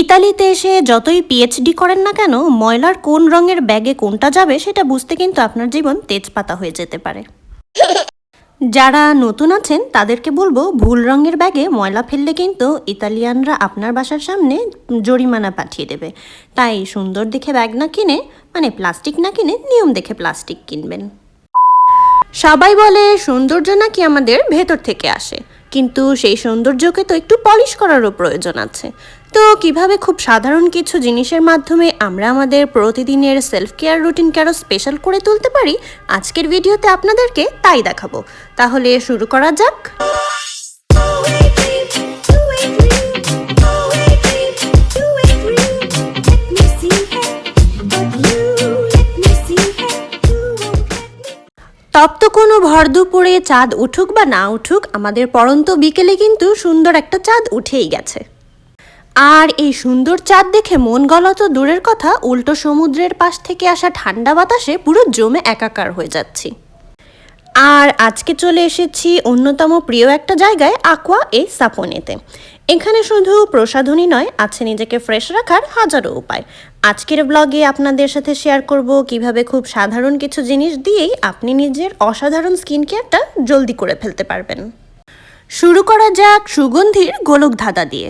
ইতালিতে এসে যতই পিএইচডি করেন না কেন, ময়লার কোন রঙের ব্যাগে কোনটা যাবে সেটা বুঝতে কিন্তু আপনার জীবন তেজপাতা হয়ে যেতে পারে। যারা নতুন আছেন, তাদেরকে বলব ভুল রঙের ব্যাগে ময়লা ফেললে কিন্তু ইতালিয়ানরা আপনার বাসার সামনে জরিমানা পাঠিয়ে দেবে। তাই সুন্দর দেখে ব্যাগ না কিনে মানে প্লাস্টিক না কিনে, নিয়ম দেখে প্লাস্টিক কিনবেন। সবাই বলে সৌন্দর্য নাকি আমাদের ভেতর থেকে আসে, কিন্তু সেই সৌন্দর্যকে তো একটু পলিশ করারও প্রয়োজন আছে। তো কীভাবে খুব সাধারণ কিছু জিনিসের মাধ্যমে আমরা আমাদের প্রতিদিনের সেলফ কেয়ার রুটিনকে আরও স্পেশাল করে তুলতে পারি, আজকের ভিডিওতে আপনাদেরকে তাই দেখাবো। তাহলে শুরু করা যাক। তপ্ত কোনো ভর দুপুরে চাঁদ উঠুক বা না উঠুক, আমাদের পরন্ত বিকেলে কিন্তু সুন্দর একটা চাঁদ উঠেই গেছে। আর এই সুন্দর চাঁদ দেখে মন গলা তো দূরের কথা, উল্টো সমুদ্রের পাশ থেকে আসা ঠান্ডা বাতাসে পুরো জমে একাকার হয়ে যাচ্ছি। আর আজকে চলে এসেছি অন্যতম প্রিয় একটা জায়গায়, আকোয়া এ সাপনেতে। এখানে শুধু প্রসাধনী নয়, আছে নিজেকে ফ্রেশ রাখার হাজারো উপায়। আজকের ব্লগে আপনাদের সাথে শেয়ার করব কীভাবে খুব সাধারণ কিছু জিনিস দিয়েই আপনি নিজের অসাধারণ স্কিন কেয়ারটা জলদি করে ফেলতে পারবেন। শুরু করা যাক সুগন্ধির গোলক ধাঁধা দিয়ে।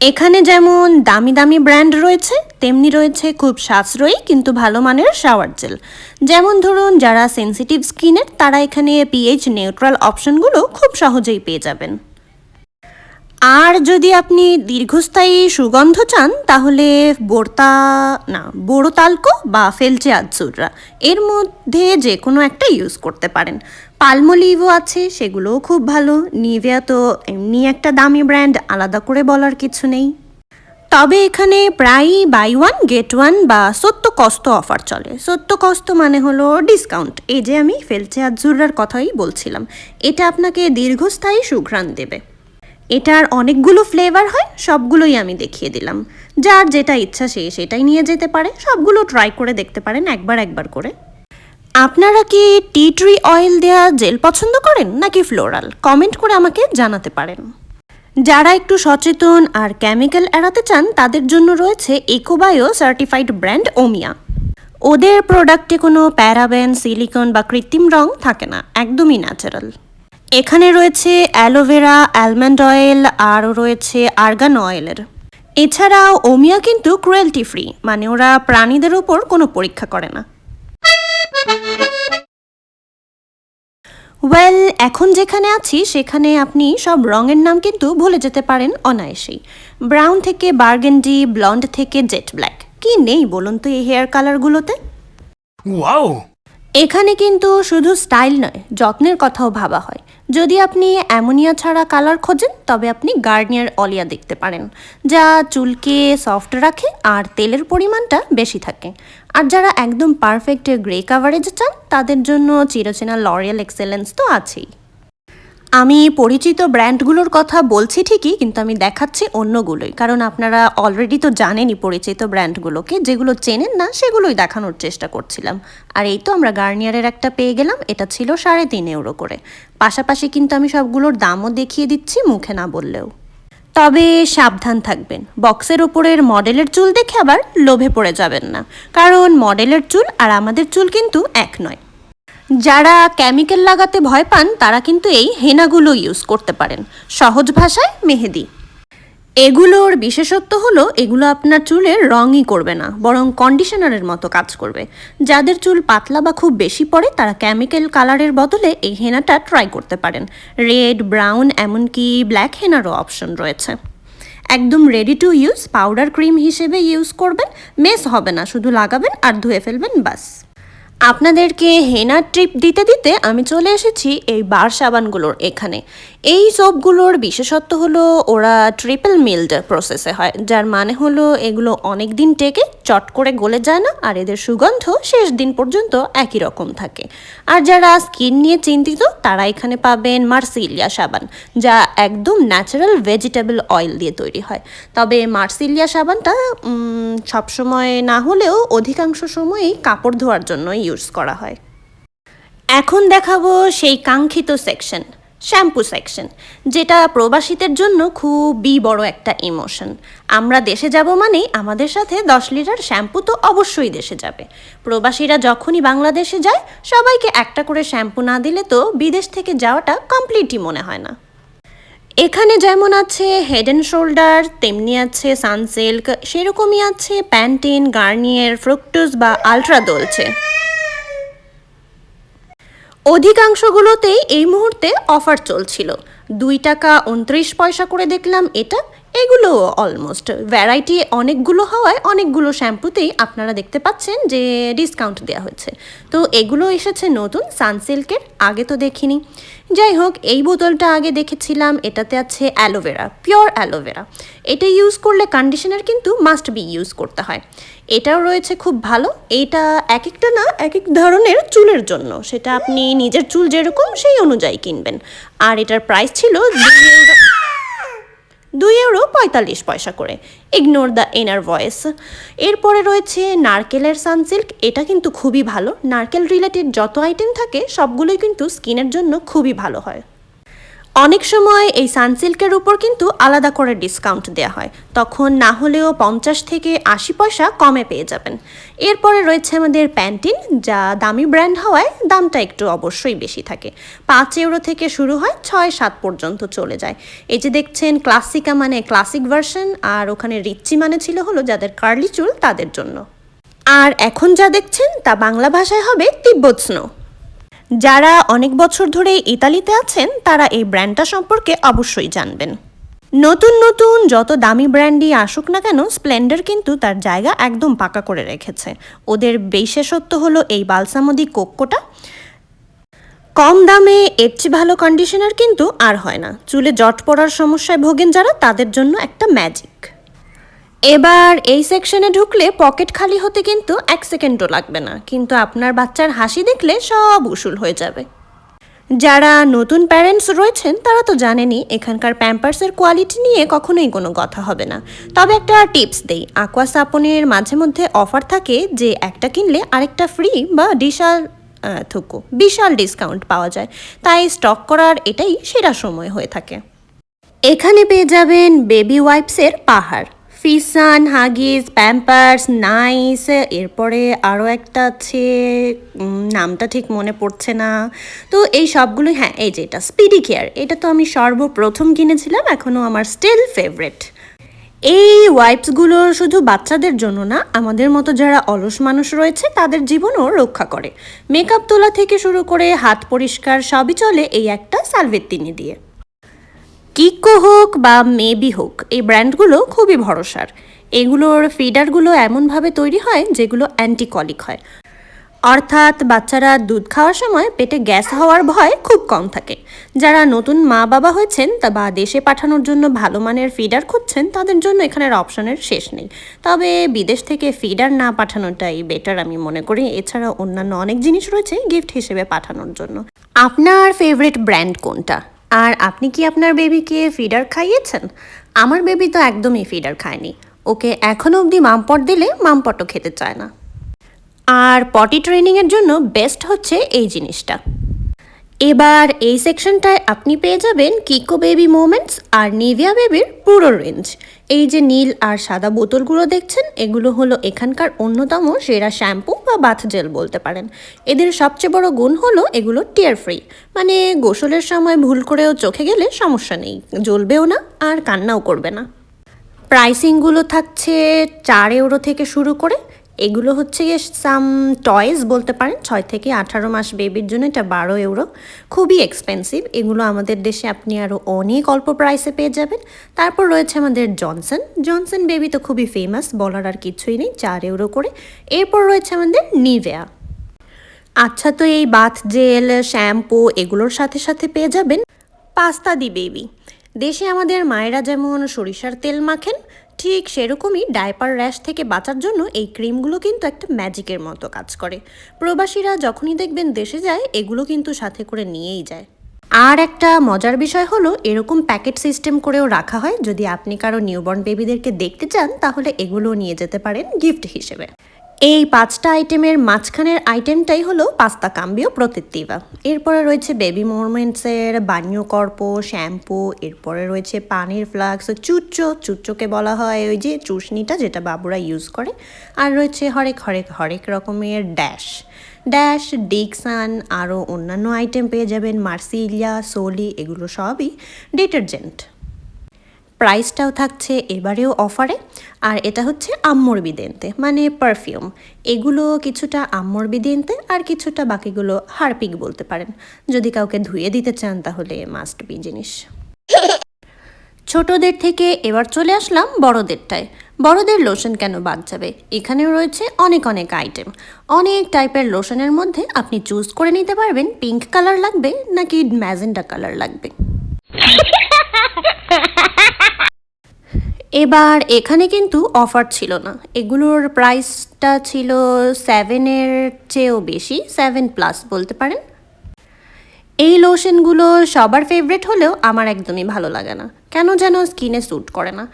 এখানে যেমন দামি দামি ব্র্যান্ড রয়েছে, তেমনি রয়েছে খুব সাশ্রয়ী কিন্তু ভালো মানের শাওয়ার জেল। যেমন ধরুন, যারা সেন্সিটিভ স্কিনের তারা এখানে পিএইচ নিউট্রাল অপশনগুলো খুব সহজেই পেয়ে যাবেন। আর যদি আপনি দীর্ঘস্থায়ী সুগন্ধ চান, তাহলে বোরতা, না, বোরো তালকো বা ফেলচে আজুররা এর মধ্যে যে কোনো একটা ইউজ করতে পারেন। পালমোলিভও আছে, সেগুলোও খুব ভালো। নিভিয়া তো এমনি একটা দামি ব্র্যান্ড আলাদা করে বলার কিছু নেই। তবে এখানে প্রায়ই বাই ওয়ান গেট ওয়ান বা সত্য কস্ত অফার চলে। সত্য কস্ত মানে হলো ডিসকাউন্ট এই যে আমি ফেলচে আজুরার কথাই বলছিলাম। এটা আপনাকে দীর্ঘস্থায়ী সুঘ্রাণ দেবে। এটার অনেকগুলো ফ্লেভার হয়, সবগুলোই আমি দেখিয়ে দিলাম। যার যেটা ইচ্ছা সে সেটাই নিয়ে যেতে পারে, সবগুলো ট্রাই করে দেখতে পারেন একবার একবার করে। আপনারা কি টি ট্রি অয়েল দেওয়া জেল পছন্দ করেন নাকি ফ্লোরাল কমেন্ট করে আমাকে জানাতে পারেন। যারা একটু সচেতন আর কেমিক্যাল এড়াতে চান, তাদের জন্য রয়েছে ইকোবায়ো সার্টিফাইড ব্র্যান্ড ওমিয়া ওদের প্রোডাক্টে কোনো প্যারাবেন সিলিকন বা কৃত্রিম রং থাকে না, একদমই ন্যাচারাল এখানে রয়েছে অ্যালোভেরা অ্যালমন্ড অয়েল আরও রয়েছে আর্গান অয়েলের এছাড়াও ওমিয়া কিন্তু ক্রুয়েলটি ফ্রি মানে ওরা প্রাণীদের উপর কোনো পরীক্ষা করে না। ওয়েল এখন যেখানে আছি, সেখানে আপনি সব রঙের নাম কিন্তু ভুলে যেতে পারেন অনায়াসেই। ব্রাউন থেকে বার্গেন্ডি ব্লন্ড থেকে জেট ব্ল্যাক কি নেই বলুন তো এই হেয়ার কালারগুলোতে Wow! এখানে কিন্তু শুধু স্টাইল নয়, যত্নের কথাও ভাবা হয়। যদি আপনি অ্যামোনিয়া ছাড়া কালার খোঁজেন, তবে আপনি গার্নিয়ার অলিয়া দেখতে পারেন, যা চুলকে সফট রাখে আর তেলের পরিমাণটা বেশি থাকে। আর যারা একদম পারফেক্ট গ্রে কাভারেজ চান, তাদের জন্য চিরচেনা লরিয়াল এক্সেলেন্স তো আছেই। আমি পরিচিত ব্র্যান্ডগুলোর কথা বলছি ঠিকই, কিন্তু আমি দেখাচ্ছি অন্যগুলোই। কারণ আপনারা অলরেডি তো জানেনই পরিচিত ব্র্যান্ডগুলোকে, যেগুলো চেনেন না, সেগুলোই দেখানোর চেষ্টা করছিলাম। আর এই তো আমরা গার্নিয়ারের একটা পেয়ে গেলাম, এটা ছিল সাড়ে তিন ইউরো করে। পাশাপাশি কিন্তু আমি সবগুলোর দামও দেখিয়ে দিচ্ছি, মুখে না বললেও। তবে সাবধান থাকবেন, বক্সের ওপরের মডেলের চুল দেখে আবার লোভে পড়ে যাবেন না। কারণ মডেলের চুল আর আমাদের চুল কিন্তু এক নয়। যারা কেমিক্যাল লাগাতে ভয় পান, তারা কিন্তু এই হেনাগুলো ইউজ করতে পারেন। সহজ ভাষায় মেহেদি। এগুলোর বিশেষত্ব হলো, এগুলো আপনার চুলের রঙই করবে না, বরং কন্ডিশনারের মতো কাজ করবে। যাদের চুল পাতলা বা খুব বেশি পড়ে, তারা কেমিক্যাল কালারের বদলে এই হেনাটা ট্রাই করতে পারেন। রেড ব্রাউন এমনকি ব্ল্যাক হেনারও অপশন রয়েছে। একদম ready to use powder cream হিসেবে ইউজ করবেন মেস হবে না, শুধু লাগাবেন আর ধুয়ে ফেলবেন, বাস। আপনাদেরকে হেনা ট্রিপ দিতে দিতে আমি চলে এসেছি এই বার সাবানগুলোর এখানে। এই সবগুলোর বিশেষত্ব হলো ওরা ট্রিপল মিল্ড প্রসেসে হয়, যার মানে হলো এগুলো অনেক দিন টেকে চট করে গলে যায় না আর এদের সুগন্ধ শেষ দিন পর্যন্ত একই রকম থাকে। আর যারা স্কিন নিয়ে চিন্তিত, তারা এখানে পাবেন মার্সিলিয়া সাবান, যা একদম ন্যাচারাল ভেজিটেবল অয়েল দিয়ে তৈরি হয়। তবে মার্সিলিয়া সাবানটা সবসময় না হলেও অধিকাংশ সময়ই কাপড় ধোয়ার জন্য ইউজ করা হয়। এখন দেখাবো সেই কাঙ্ক্ষিত সেকশন শ্যাম্পু সেকশন, যেটা প্রবাসীদের জন্য খুবই বড় একটা ইমোশন। আমরা দেশে যাব মানেই আমাদের সাথে দশ লিটার শ্যাম্পু তো অবশ্যই দেশে যাবে। প্রবাসীরা যখনই বাংলাদেশে যায়, সবাইকে একটা করে শ্যাম্পু না দিলে তো বিদেশ থেকে যাওয়াটা কমপ্লিটই মনে হয় না। এখানে যেমন আছে হেড অ্যান্ড শোল্ডার তেমনি আছে সানসিল্ক সেরকমই আছে প্যান্টিন গার্নিয়ার ফ্রুক্টোজ বা আলট্রা দলছে অধিকাংশগুলোতেই এই মুহূর্তে অফার চলছিল। দুই টাকা উনত্রিশ পয়সা করে দেখলাম এটা এগুলো অলমোস্ট ভ্যারাইটি অনেকগুলো হওয়ায় অনেকগুলো শ্যাম্পুতেই আপনারা দেখতে পাচ্ছেন যে ডিসকাউন্ট দেওয়া হয়েছে। তো এগুলো এসেছে নতুন সানসিল্কের আগে তো দেখিনি। যাই হোক, এই বোতলটা আগে দেখেছিলাম, এটাতে আছে aloe vera pure aloe vera এটা ইউজ করলে কন্ডিশনার কিন্তু মাস্ট বি ইউজ করতে হয়। এটাও রয়েছে খুব ভালো। এইটা এক একটা না এক এক ধরনের চুলের জন্য। সেটা আপনি নিজের চুল যেরকম, সেই অনুযায়ী কিনবেন। আর এটার প্রাইস ছিল দুই ইউরো পঁয়তাল্লিশ পয়সা করে। ইগনোর দ্য এনার ভয়েস এরপরে রয়েছে নারকেলের সানসিল্ক এটা কিন্তু খুবই ভালো। নারকেল রিলেটেড যত আইটেম থাকে, সবগুলোই কিন্তু স্কিনের জন্য খুবই ভালো হয়। অনেক সময় এই সানসিল্কের উপর কিন্তু আলাদা করে ডিসকাউন্ট দেওয়া হয়। তখন না হলেও পঞ্চাশ থেকে আশি পয়সা কমে পেয়ে যাবেন। এরপরে রয়েছে আমাদের প্যান্টিন, যা দামি ব্র্যান্ড হওয়ায় দামটা একটু অবশ্যই বেশি থাকে। পাঁচ ইউরো থেকে শুরু হয় ছয় সাত পর্যন্ত চলে যায়। এই যে দেখছেন ক্লাসিকা মানে ক্লাসিক ভার্সন আর ওখানে রিচ্চি মানে ছিল হলো যাদের কার্লি চুল তাদের জন্য। আর এখন যা দেখছেন তা বাংলা ভাষায় হবে তিব্বত স্নো যারা অনেক বছর ধরে ইতালিতে আছেন, তারা এই ব্র্যান্ডটা সম্পর্কে অবশ্যই জানবেন। নতুন নতুন যত দামি ব্র্যান্ডই আসুক না কেন স্প্লেন্ডার কিন্তু তার জায়গা একদম পাকা করে রেখেছে। ওদের বিশেষত্ব হলো এই বালসামদি কোক্কোটা। কম দামে, এর চেয়ে ভালো কন্ডিশনার কিন্তু আর হয় না। চুলে জট পড়ার সমস্যায় ভোগেন যারা, তাদের জন্য একটা ম্যাজিক এবার এই সেকশনে ঢুকলে পকেট খালি হতে কিন্তু এক সেকেন্ডও লাগবে না। কিন্তু আপনার বাচ্চার হাসি দেখলে সব উসুল হয়ে যাবে। যারা নতুন প্যারেন্টস রয়েছেন, তারা তো জানেনই এখানকার প্যাম্পার্সের কোয়ালিটি নিয়ে কখনোই কোনো কথা হবে না। তবে একটা টিপস দেই। Aqua সাপনের মাঝে মধ্যে অফার থাকে যে একটা কিনলে আরেকটা ফ্রি বা ডিশাল থুকু, বিশাল ডিসকাউন্ট পাওয়া যায়। তাই স্টক করার এটাই সেরা সময় হয়ে থাকে। এখানে পেয়ে যাবেন বেবি ওয়াইপসের পাহাড়। ফিসান হাগিস প্যাম্পার্স, নাইস, এরপরে আরও একটা আছে নামটা ঠিক মনে পড়ছে না। তো এই সবগুলো হ্যাঁ এই যে এটা স্পিডি কেয়ার এটা তো আমি সর্বপ্রথম কিনেছিলাম এখনও আমার স্টিল ফেভারেট এই ওয়াইপসগুলো শুধু বাচ্চাদের জন্য না, আমাদের মতো যারা অলস মানুষ রয়েছে, তাদের জীবনও রক্ষা করে। মেকআপ তোলা থেকে শুরু করে হাত পরিষ্কার সবই চলে এই একটা সালভেত্তিনি দিয়ে। কিকো হোক বা মেবি হোক, এই ব্র্যান্ডগুলো খুবই ভরসার। এগুলোর ফিডারগুলো এমনভাবে তৈরি হয় যেগুলো অ্যান্টিকলিক হয়। অর্থাৎ বাচ্চারা দুধ খাওয়ার সময় পেটে গ্যাস হওয়ার ভয় খুব কম থাকে। যারা নতুন মা বাবা হয়েছেন তা বা দেশে পাঠানোর জন্য ভালো মানের ফিডার খুঁজছেন, তাদের জন্য এখানের অপশনের শেষ নেই। তবে বিদেশ থেকে ফিডার না পাঠানোটাই বেটার আমি মনে করি। এছাড়া অন্যান্য অনেক জিনিস রয়েছে গিফট হিসেবে পাঠানোর জন্য। আপনার ফেভারিট ব্র্যান্ড কোনটা? আর আপনি কি আপনার বেবিকে ফিডার খাইয়েছেন? আমার বেবি তো একদমই ফিডার খায়নি। ওকে এখনও অবধি মামপট দিলে মামপটও খেতে চায় না। আর পটি ট্রেনিংয়ের জন্য বেস্ট হচ্ছে এই জিনিসটা। এবার এই সেকশনটায় আপনি পেয়ে যাবেন কিকো বেবি মোমেন্টস আর নিভিয়া বেবির পুরো রেঞ্জ এই যে নীল আর সাদা বোতলগুলো দেখছেন, এগুলো হলো এখানকার অন্যতম সেরা শ্যাম্পু বা বাথ জেল বলতে পারেন। এদের সবচেয়ে বড় গুণ হলো এগুলো টিয়ার ফ্রি মানে গোসলের সময় ভুল করেও চোখে গেলে সমস্যা নেই, জ্বলবেও না আর কান্নাও করবে না। প্রাইসিংগুলো থাকছে চার ইউরো থেকে শুরু করে এগুলো হচ্ছে গিয়ে সাম টয়েস বলতে পারেন, ছয় থেকে আঠারো মাস বেবির জন্য, এটা বারো ইউরো খুবই এক্সপেন্সিভ এগুলো আমাদের দেশে আপনি আরও অনেক অল্প প্রাইসে পেয়ে যাবেন। তারপর রয়েছে আমাদের জনসন জনসন বেবি তো খুবই ফেমাস বলার আর কিছুই নেই, চার ইউরো করে। এরপর রয়েছে আমাদের নিভেয়া আচ্ছা তো এই বাথ জেল শ্যাম্পু এগুলোর সাথে সাথে পেয়ে যাবেন। পাস্তা দি বেবি দেশে আমাদের মায়েরা যেমন সরিষার তেল মাখেন ঠিক সেরকমই ডায়পার র্যাশ থেকে বাঁচার জন্য এই ক্রিমগুলো কিন্তু একটা ম্যাজিকের মতো কাজ করে। প্রবাসীরা যখনই দেখবেন দেশে যায়, এগুলো কিন্তু সাথে করে নিয়েই যায়। আর একটা মজার বিষয় হলো, এরকম প্যাকেট সিস্টেম করেও রাখা হয়। যদি আপনি কারও নিউবর্ন বেবিদেরকে দেখতে চান, তাহলে এগুলো নিয়ে যেতে পারেন গিফট হিসেবে। এই পাঁচটা আইটেমের মাঝখানের আইটেমটাই হলো পাস্তা কাম্বিও প্রতিত্তিবা। এরপরে রয়েছে বেবি মোমেন্টসের বানিও কর্প, শ্যাম্পু, এরপরে রয়েছে পানির ফ্লাক্স, চুচ্চো, চুচ্চোকে বলা হয় ওই যে চুষনিটা যেটা বাবুরা ইউজ করে। আর রয়েছে হরেক হরেক হরেক রকমের ড্যাশ ড্যাশ ডিকসান আরও অন্যান্য আইটেম পেয়ে যাবেন মার্সিলিয়া সোলি এগুলো সবই ডিটারজেন্ট প্রাইসটাও থাকছে এবারেও অফারে। আর এটা হচ্ছে আম্মর বিদেনতে মানে পারফিউম এগুলো কিছুটা আম্মর বিদেনতে আর কিছুটা বাকিগুলো হারপিক বলতে পারেন। যদি কাউকে ধুয়ে দিতে চান তাহলে মাস্ট বি জিনিস। ছোটদের থেকে এবার চলে আসলাম বড়দেরটায়। বড়দের লোশন কেন বাদ যাবে? এখানেও রয়েছে অনেক অনেক আইটেম অনেক টাইপের লোশনের মধ্যে আপনি চুজ করে নিতে পারবেন পিঙ্ক কালার লাগবে নাকি ম্যাজেন্ডা কালার লাগবে। এবার এখানে কিন্তু অফার ছিল না। এগুলোর প্রাইসটা ছিল সেভেনের চেয়েও বেশি সেভেন প্লাস বলতে পারেন। এই লোশনগুলো সবার ফেভারিট হলেও আমার একদমই ভালো লাগে না। কেন যেন স্কিনে স্যুট করে না।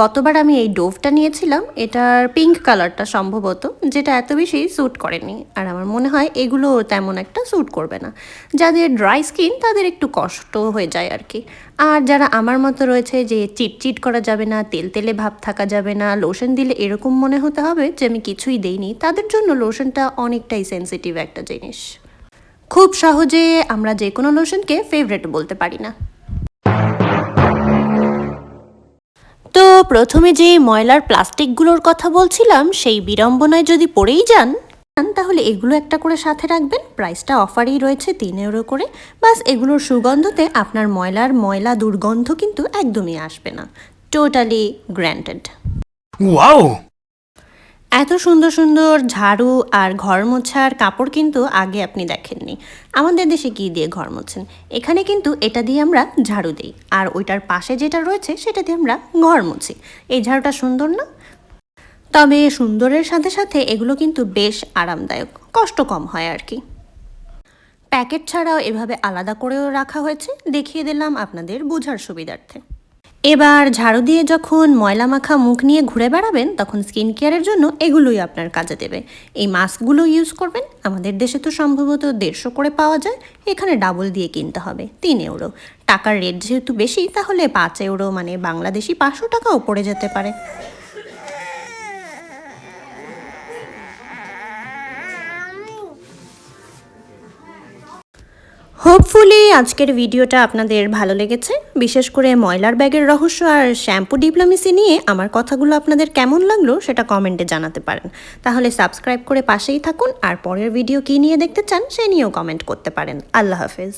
গতবার আমি এই ডোভটা নিয়েছিলাম, এটার পিঙ্ক কালারটা সম্ভবত, যেটা এত বেশি স্যুট করেনি। আর আমার মনে হয় এগুলো তেমন একটা স্যুট করবে না। যাদের ড্রাই স্কিন তাদের একটু কষ্ট হয়ে যায় আর কি। আর যারা আমার মতো রয়েছে যে চিটচিট করা যাবে না, তেল তেলে ভাব থাকা যাবে না লোশন দিলে এরকম মনে হতে হবে যে আমি কিছুই দেইনি, তাদের জন্য লোশনটা অনেকটাই সেন্সিটিভ একটা জিনিস। খুব সহজে আমরা যে কোনো লোশনকে ফেভারেট বলতে পারি না। তো প্রথমে যে ময়লার প্লাস্টিকগুলোর কথা বলছিলাম, সেই বিড়ম্বনায় যদি পড়েই যান, তাহলে এগুলো একটা করে সাথে রাখবেন। প্রাইসটা অফারই রয়েছে তিন ইউরো করে। বাস এগুলোর সুগন্ধতে আপনার ময়লার ময়লা দুর্গন্ধ কিন্তু একদমই আসবে না। Totally granted Wow! এত সুন্দর সুন্দর ঝাড়ু আর ঘর মোছার কাপড় কিন্তু আগে আপনি দেখেননি। আমাদের দেশে কি দিয়ে ঘর মোছেন? এখানে কিন্তু এটা দিয়ে আমরা ঝাড়ু দিই। আর ওইটার পাশে যেটা রয়েছে, সেটা দিয়ে আমরা ঘর মুছি। এই ঝাড়ুটা সুন্দর না? তবে সুন্দরের সাথে সাথে এগুলো কিন্তু বেশ আরামদায়ক। কষ্ট কম হয় আর কি। প্যাকেট ছাড়াও এভাবে আলাদা করেও রাখা হয়েছে। দেখিয়ে দিলাম আপনাদের বোঝার সুবিধার্থে। এবার ঝাড়ু দিয়ে যখন ময়লা মাখা মুখ নিয়ে ঘুরে বেড়াবেন, তখন স্কিন কেয়ারের জন্য এগুলোই আপনার কাজে দেবে। এই মাস্কগুলো ইউজ করবেন, আমাদের দেশে তো সম্ভবত দেড়শো করে পাওয়া যায়, এখানে ডাবল দিয়ে কিনতে হবে, তিন ইউরো টাকার রেট যেহেতু বেশি, তাহলে পাঁচ ইউরো মানে বাংলাদেশি পাঁচশো টাকাও পড়ে যেতে পারে। হোপফুলি আজকের ভিডিওটা আপনাদের ভালো লেগেছে। বিশেষ করে ময়লার ব্যাগের রহস্য আর শ্যাম্পু ডিপ্লোমেসি নিয়ে আমার কথাগুলো আপনাদের কেমন লাগল সেটা কমেন্টে জানাতে পারেন। তাহলে সাবস্ক্রাইব করে পাশেই থাকুন আর পরের ভিডিও কী নিয়ে দেখতে চান সে নিয়েও কমেন্ট করতে পারেন। আল্লাহ হাফেজ।